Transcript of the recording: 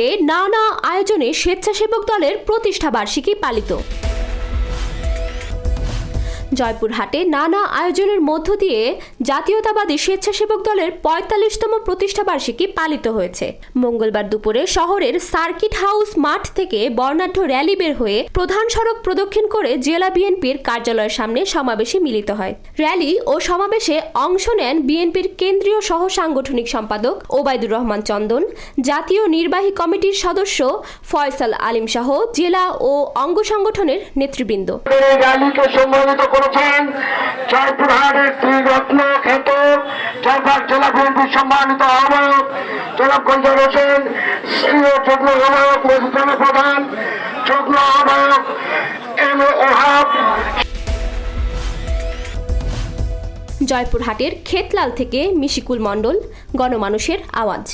জয়পুরহাটে নানা আয়োজনে স্বেচ্ছাসেবক দলের প্রতিষ্ঠা বার্ষিকী পালিত। জয়পুরহাটে নানা আয়োজনের মধ্য দিয়ে জাতীয়তাবাদী স্বেচ্ছাসেবক দলের পঁয়তাল্লিশতম প্রতিষ্ঠা বার্ষিকী পালিত হয়েছে। মঙ্গলবার দুপুরে শহরের সার্কিট হাউস মাঠ থেকে বর্ণাঢ্য র্যালি বের হয়ে প্রধান সড়ক প্রদক্ষিণ করে জেলা বিএনপির কার্যালয়ের সামনে সমাবেশে মিলিত হয়। র্যালি ও সমাবেশে অংশ নেন বিএনপির কেন্দ্রীয় সহ সাংগঠনিক সম্পাদক ওবায়দুর রহমান চন্দন, জাতীয় নির্বাহী কমিটির সদস্য ফয়সাল আলিম সহ জেলা ও অঙ্গ সংগঠনের নেতৃবৃন্দ। করেছেন। জয়পুরহাটের দুই রত্ন খ্যাত জয়পুরহাট জেলা বিএনপির সম্মানিত আহ্বায়ক জনাব গঞ্জার হোসেন সিও যুগ্ম আহ্বায়ক মধুসূদন প্রধান, যুগ্ম আহ্বায়ক এম এ ওহাব। জয়পুরহাটের খেতলাল থেকে মিশিকুল মণ্ডল, গণমানুষের আওয়াজ।